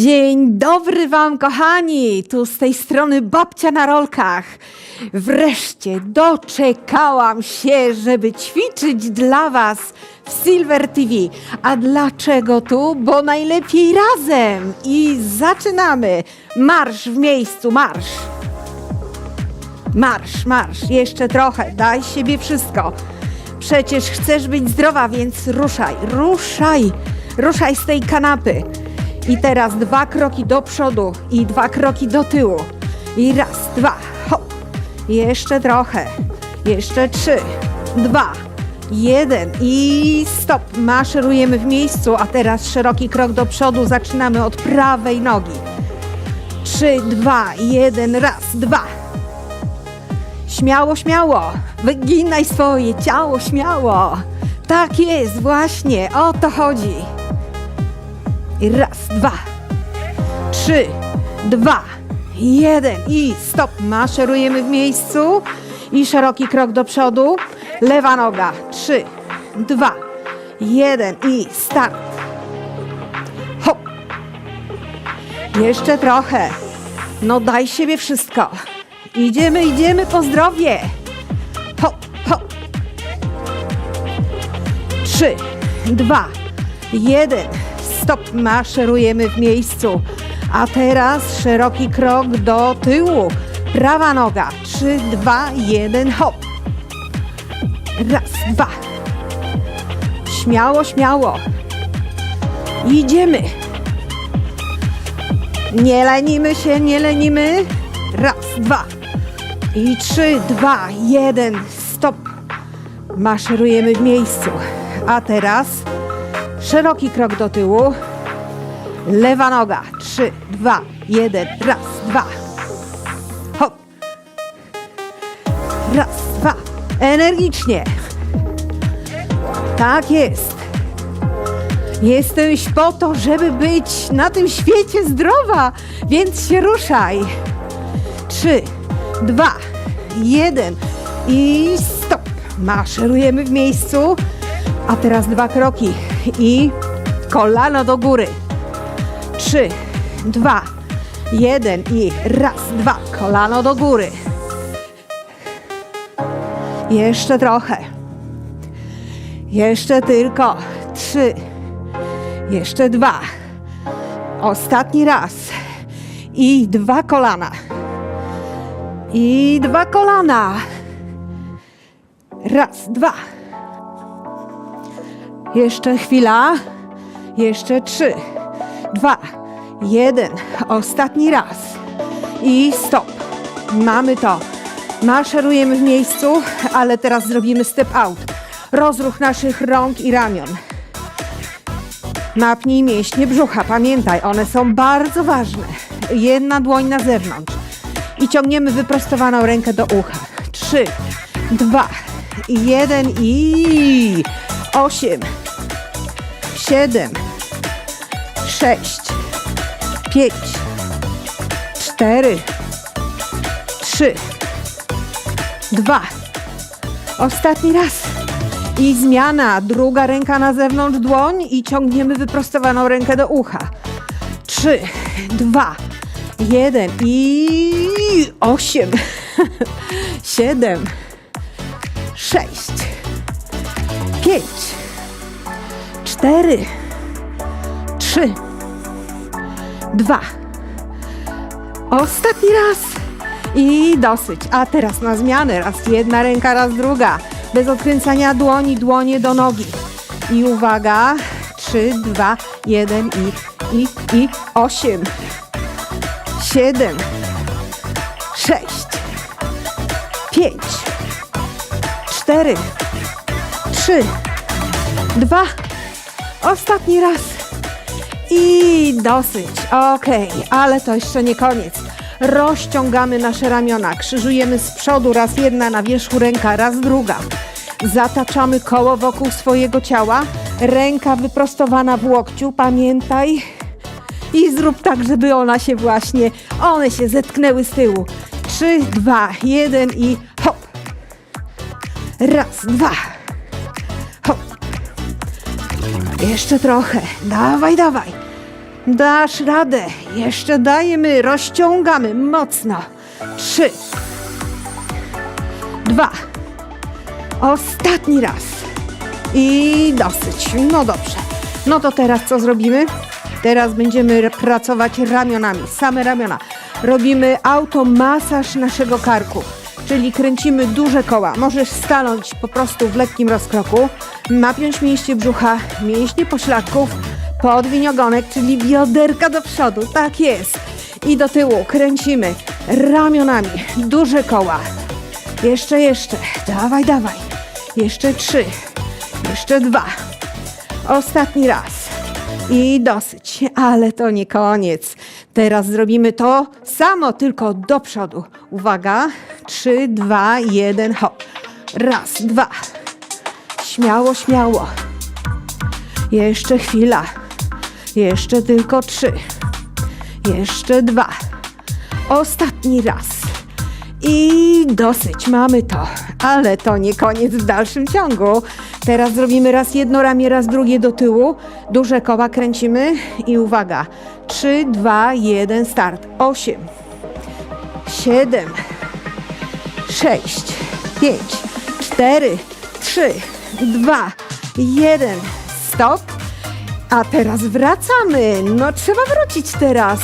Dzień dobry Wam, kochani! Tu z tej strony babcia na rolkach. Wreszcie doczekałam się, żeby ćwiczyć dla Was w Silver TV. A dlaczego tu? Bo najlepiej razem! I zaczynamy! Marsz w miejscu, marsz! Marsz, marsz, jeszcze trochę, daj siebie wszystko. Przecież chcesz być zdrowa, więc ruszaj, ruszaj, ruszaj z tej kanapy. I teraz dwa kroki do przodu i dwa kroki do tyłu. I raz, dwa, hop. Jeszcze trochę. Jeszcze trzy, dwa, jeden i stop. Maszerujemy w miejscu, a teraz szeroki krok do przodu. Zaczynamy od prawej nogi. Trzy, dwa, jeden, raz, dwa. Śmiało, śmiało. Wyginaj swoje ciało, śmiało. Tak jest, właśnie, o to chodzi. I raz, dwa, trzy, dwa, jeden i stop. Maszerujemy w miejscu i szeroki krok do przodu. Lewa noga, trzy, dwa, jeden i start. Hop. Jeszcze trochę. No daj siebie wszystko. Idziemy, idziemy po zdrowie. Hop, hop. Trzy, dwa, jeden. Stop, maszerujemy w miejscu. A teraz szeroki krok do tyłu. Prawa noga. Trzy, dwa, jeden, hop. Raz, dwa. Śmiało, śmiało. Idziemy. Nie lenimy się, nie lenimy. Raz, dwa. I trzy, dwa, jeden, stop. Maszerujemy w miejscu. A teraz szeroki krok do tyłu. Lewa noga. Trzy, dwa, jeden, raz, dwa. Hop. Raz, dwa. Energicznie. Tak jest. Jesteś po to, żeby być na tym świecie zdrowa, więc się ruszaj. Trzy, dwa, jeden i stop. Maszerujemy w miejscu. A teraz dwa kroki i kolano do góry. Trzy, dwa, jeden i raz, dwa. Kolano do góry. Jeszcze trochę. Jeszcze tylko trzy. Jeszcze dwa. Ostatni raz. I dwa kolana. I dwa kolana. Raz, dwa. Jeszcze chwila. Jeszcze trzy, dwa, jeden. Ostatni raz. I stop. Mamy to. Maszerujemy w miejscu, ale teraz zrobimy step out. Rozruch naszych rąk i ramion. Napnij mięśnie brzucha. Pamiętaj, one są bardzo ważne. Jedna dłoń na zewnątrz. I ciągniemy wyprostowaną rękę do ucha. Trzy, dwa, jeden i osiem, siedem, sześć, pięć, cztery, trzy, dwa. Ostatni raz. I zmiana. Druga ręka na zewnątrz dłoń i ciągniemy wyprostowaną rękę do ucha. Trzy, dwa, jeden i osiem, siedem, sześć, pięć, cztery, trzy, dwa. Ostatni raz. I dosyć. A teraz na zmianę. Raz jedna ręka, raz druga. Bez odkręcania dłoni, dłonie do nogi. I uwaga. Trzy, dwa, jeden i, i, i osiem. Siedem. Sześć. Pięć. Cztery. Trzy. Dwa. Ostatni raz. I dosyć. Okej, ale to jeszcze nie koniec. Rozciągamy nasze ramiona, krzyżujemy z przodu, raz jedna na wierzchu ręka, raz druga. Zataczamy koło wokół swojego ciała, ręka wyprostowana w łokciu, pamiętaj. I zrób tak, żeby ona się właśnie, one się zetknęły z tyłu. Trzy, dwa, jeden i hop. Raz, dwa. Jeszcze trochę. Dawaj, dawaj. Dasz radę. Jeszcze dajemy, rozciągamy mocno. Trzy. Dwa. Ostatni raz. I dosyć. No dobrze. No to teraz co zrobimy? Teraz będziemy pracować ramionami, same ramiona. Robimy automasaż naszego karku, czyli kręcimy duże koła. Możesz stanąć po prostu w lekkim rozkroku, napiąć mięśnie brzucha, mięśnie pośladków, podwiń ogonek, czyli bioderka do przodu. Tak jest. I do tyłu kręcimy ramionami, duże koła. Jeszcze, jeszcze. Dawaj, dawaj. Jeszcze trzy. Jeszcze dwa. Ostatni raz. I dosyć, ale to nie koniec. Teraz zrobimy to samo, tylko do przodu. Uwaga. Trzy, dwa, jeden, hop. Raz, dwa. Śmiało, śmiało. Jeszcze chwila. Jeszcze tylko trzy. Jeszcze dwa. Ostatni raz. I dosyć, mamy to. Ale to nie koniec w dalszym ciągu. Teraz zrobimy raz jedno ramię, raz drugie do tyłu. Duże koła kręcimy i uwaga. 3, 2, 1, start. 8, 7, 6, 5, 4, 3, 2, 1, stop. A teraz wracamy. No trzeba wrócić teraz.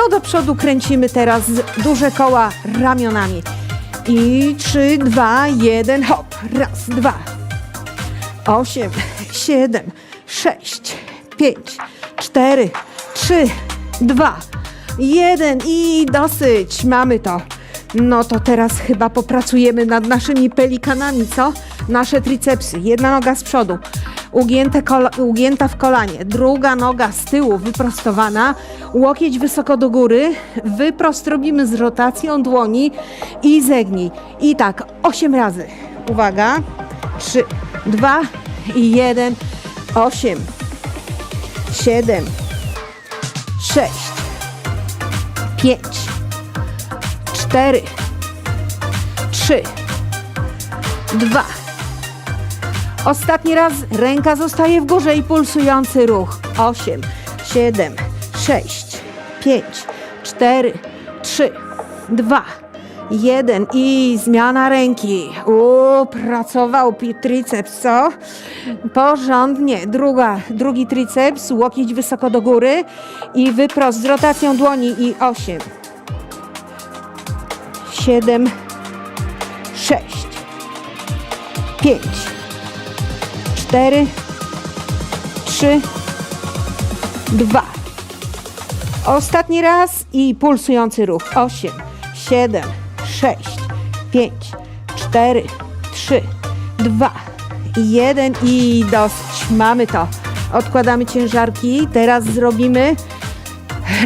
To do przodu kręcimy teraz duże koła ramionami. I trzy, dwa, jeden, hop. Raz, dwa. Osiem, siedem, sześć, pięć, cztery, trzy, dwa, jeden i dosyć. Mamy to. No to teraz chyba popracujemy nad naszymi pelikanami, co? Nasze tricepsy. Jedna noga z przodu, ugięte ugięta w kolanie, druga noga z tyłu wyprostowana, łokieć wysoko do góry, wyprost robimy z rotacją dłoni i zegnij. I tak, osiem razy. Uwaga. Trzy, dwa i jeden. Osiem, siedem, sześć, pięć, cztery, trzy, dwa. Ostatni raz ręka zostaje w górze i pulsujący ruch. Osiem, siedem, sześć, pięć, cztery, trzy, dwa, jeden i zmiana ręki. U, pracował pi- triceps, co? Porządnie. Druga, drugi triceps, łokieć wysoko do góry i wyprost z rotacją dłoni i osiem, siedem, sześć, pięć, cztery, trzy, dwa. Ostatni raz i pulsujący ruch. Osiem, siedem, sześć, pięć, cztery, trzy, dwa, jeden i dosyć. Mamy to. Odkładamy ciężarki. Teraz zrobimy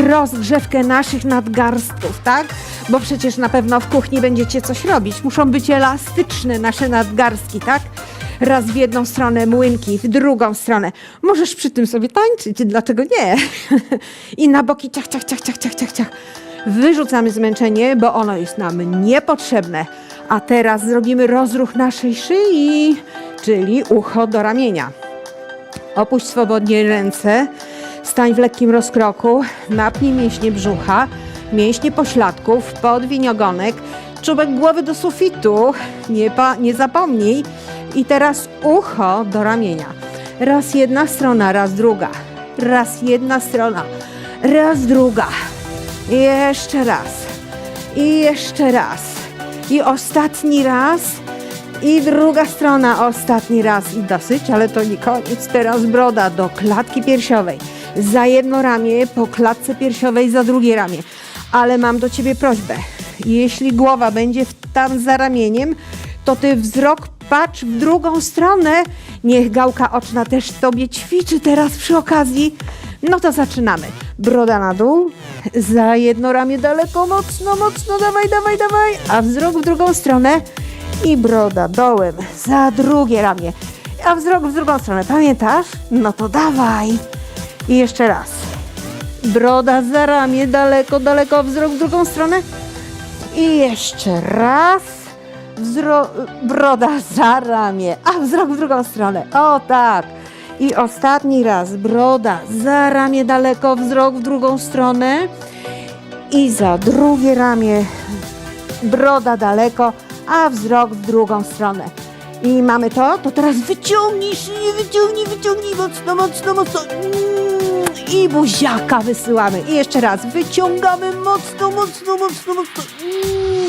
rozgrzewkę naszych nadgarstków, tak? Bo przecież na pewno w kuchni będziecie coś robić. Muszą być elastyczne nasze nadgarstki, tak? Raz w jedną stronę młynki, w drugą stronę. Możesz przy tym sobie tańczyć, dlaczego nie? I na boki ciach, ciach, ciach, ciach, ciach, ciach, ciach. Wyrzucamy zmęczenie, bo ono jest nam niepotrzebne. A teraz zrobimy rozruch naszej szyi, czyli ucho do ramienia. Opuść swobodnie ręce, stań w lekkim rozkroku, napnij mięśnie brzucha, mięśnie pośladków, podwiń ogonek, czubek głowy do sufitu, nie, pa, nie zapomnij. I teraz ucho do ramienia. Raz jedna strona, raz druga. Raz jedna strona, raz druga. Jeszcze raz. I jeszcze raz. I ostatni raz. I druga strona, ostatni raz i dosyć, ale to nie koniec. Teraz broda do klatki piersiowej. Za jedno ramię, po klatce piersiowej za drugie ramię. Ale mam do ciebie prośbę. Jeśli głowa będzie w- tam za ramieniem, to ty wzrok patrz w drugą stronę. Niech gałka oczna też tobie ćwiczy teraz przy okazji. No to zaczynamy. Broda na dół, za jedno ramię daleko, mocno, mocno, dawaj, dawaj, dawaj, a wzrok w drugą stronę i broda dołem za drugie ramię, a wzrok w drugą stronę. Pamiętasz? No to dawaj. I jeszcze raz. Broda za ramię, daleko, daleko, wzrok w drugą stronę. I jeszcze raz. Wzro- broda za ramię, a wzrok w drugą stronę. O tak. I ostatni raz. Broda za ramię daleko, wzrok w drugą stronę. I za drugie ramię. Broda daleko, a wzrok w drugą stronę. I mamy to, to teraz wyciągnij szyję, wyciągnij, wyciągnij, mocno, mocno, mocno. Mm, I buziaka wysyłamy. I jeszcze raz, wyciągamy mocno, mocno, mocno, mocno. Mm,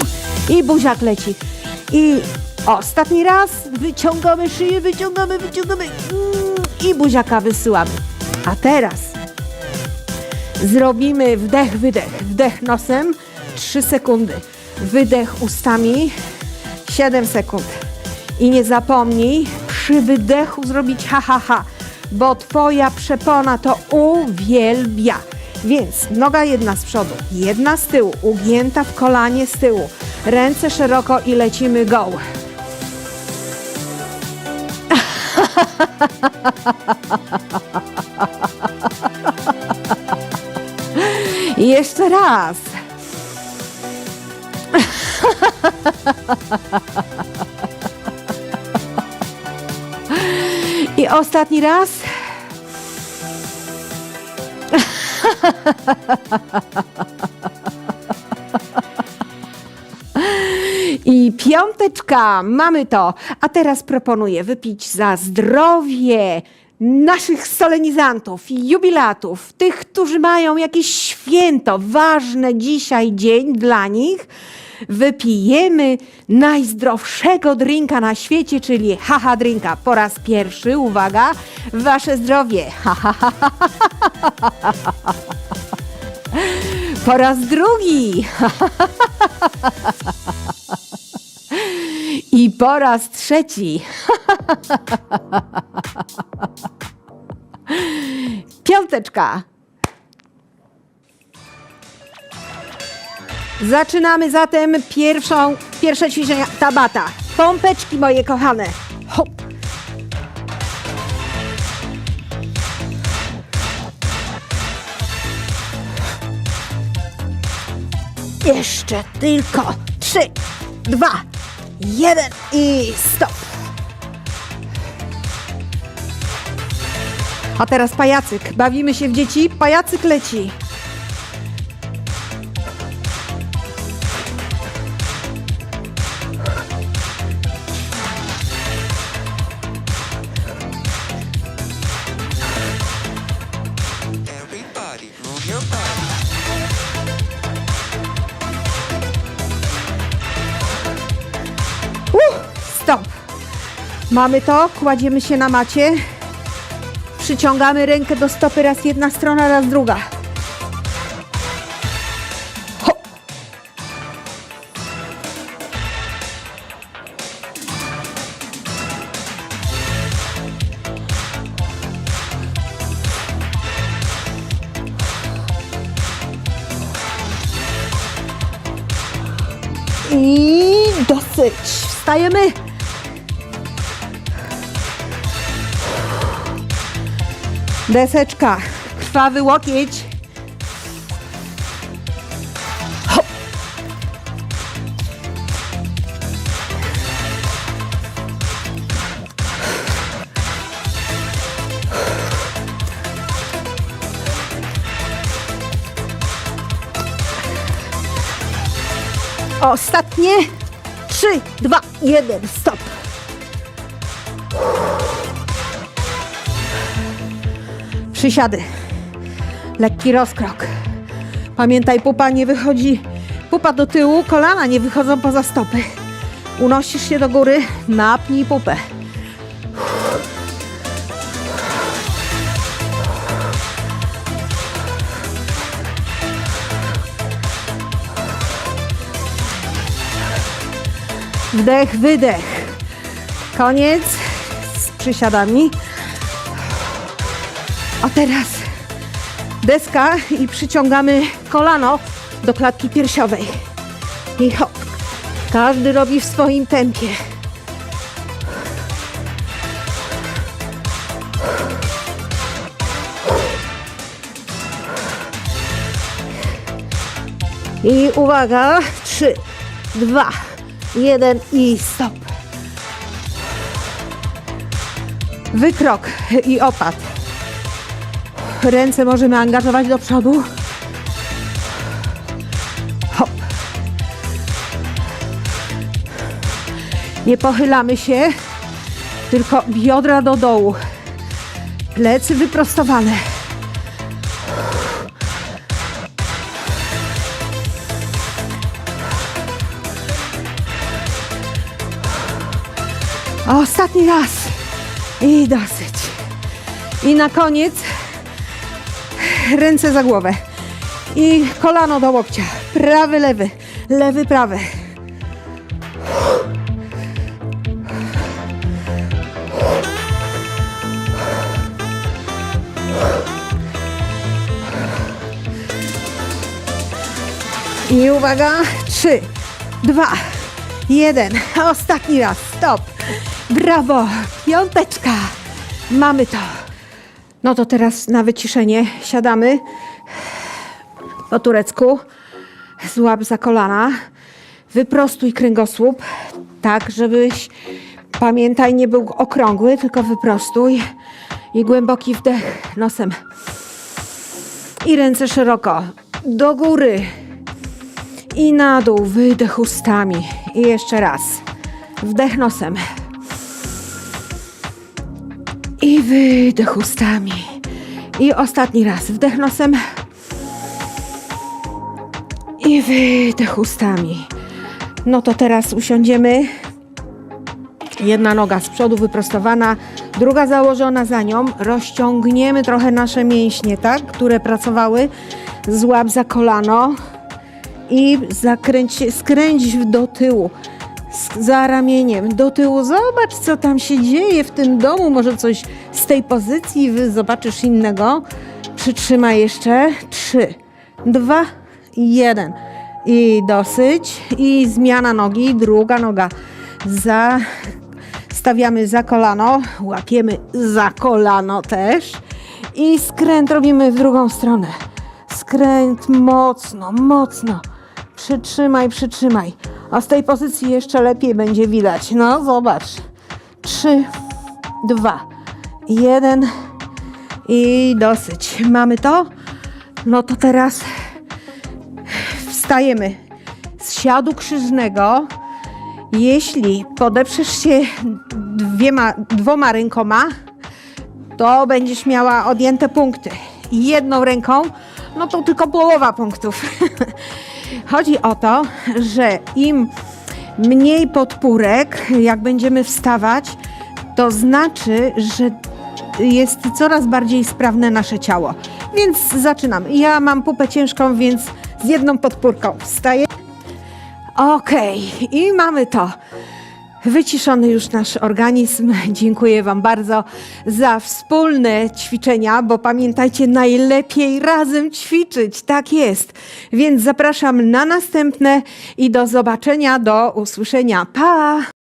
I buziak leci. I ostatni raz, wyciągamy szyję, wyciągamy, wyciągamy. Mm, I buziaka wysyłamy. A teraz zrobimy wdech, wydech. Wdech nosem 3 sekundy. Wydech ustami 7 sekund. I nie zapomnij przy wydechu zrobić ha, ha, ha, bo twoja przepona to uwielbia. Więc noga jedna z przodu, jedna z tyłu, ugięta w kolanie z tyłu. Ręce szeroko i lecimy go. I jeszcze raz. I ostatni raz. I piąteczka, mamy to. A teraz proponuję wypić za zdrowie naszych solenizantów, jubilatów, tych, którzy mają jakieś święto, ważne dzisiaj dzień dla nich. Wypijemy najzdrowszego drinka na świecie, czyli haha drinka. Po raz pierwszy, uwaga, wasze zdrowie. Ha, ha, ha, ha, ha, ha, ha, ha. Po raz drugi. I po raz trzeci. Piąteczka. Zaczynamy zatem pierwszą, pierwsze ćwiczenie tabata. Pompeczki moje kochane. Hop. Jeszcze tylko trzy, dwa, jeden i stop. A teraz pajacyk. Bawimy się w dzieci. Pajacyk leci. Mamy to, kładziemy się na macie. Przyciągamy rękę do stopy, raz jedna strona, raz druga. Hop. I dosyć. Wstajemy. Deseczka. Krwawy łokieć. Hop. Ostatnie. Trzy, dwa, jeden, stop. Przysiady. Lekki rozkrok. Pamiętaj, pupa nie wychodzi. Pupa do tyłu, kolana nie wychodzą poza stopy. Unosisz się do góry, napnij pupę. Wdech, wydech. Koniec z przysiadami. A teraz deska i przyciągamy kolano do klatki piersiowej. I hop. Każdy robi w swoim tempie. I uwaga, trzy, dwa, jeden i stop. Wykrok i opad. Ręce możemy angażować do przodu. Hop. Nie pochylamy się, tylko biodra do dołu. Plecy wyprostowane. Ostatni raz. I dosyć. I na koniec ręce za głowę. I kolano do łokcia. Prawy, lewy. Lewy, prawy. I uwaga, trzy, dwa, jeden. Ostatni raz, stop. Brawo, piąteczka. Mamy to. No to teraz na wyciszenie siadamy po turecku. Złap za kolana. Wyprostuj kręgosłup, tak żebyś, pamiętaj, nie był okrągły, tylko wyprostuj. I głęboki wdech nosem. I ręce szeroko. Do góry. I na dół, wydech ustami. I jeszcze raz. Wdech nosem. I wydech ustami. I ostatni raz. Wdech nosem. I wydech ustami. No to teraz usiądziemy. Jedna noga z przodu wyprostowana, druga założona za nią. Rozciągniemy trochę nasze mięśnie, tak? Które pracowały. Złap za kolano i zakręć skręć do tyłu. Za ramieniem do tyłu. Zobacz, co tam się dzieje w tym domu. Może coś z tej pozycji wy zobaczysz innego. Przytrzymaj jeszcze. Trzy, dwa, jeden. I dosyć. I zmiana nogi. Druga noga. Za... Stawiamy za kolano. Łapiemy za kolano też. I skręt robimy w drugą stronę. Skręt mocno, mocno. Przytrzymaj, przytrzymaj. A z tej pozycji jeszcze lepiej będzie widać. No, zobacz. Trzy, dwa, jeden i dosyć. Mamy to? No to teraz wstajemy z siadu krzyżnego. Jeśli podeprzesz się dwiema, dwoma rękoma, to będziesz miała odjęte punkty. Jedną ręką, no to tylko połowa punktów. Chodzi o to, że im mniej podpórek, jak będziemy wstawać, to znaczy, że jest coraz bardziej sprawne nasze ciało. Więc zaczynam. Ja mam pupę ciężką, więc z jedną podpórką wstaję. Okej, i mamy to. Wyciszony już nasz organizm. Dziękuję Wam bardzo za wspólne ćwiczenia, bo pamiętajcie, najlepiej razem ćwiczyć. Tak jest. Więc zapraszam na następne i do zobaczenia, do usłyszenia. Pa!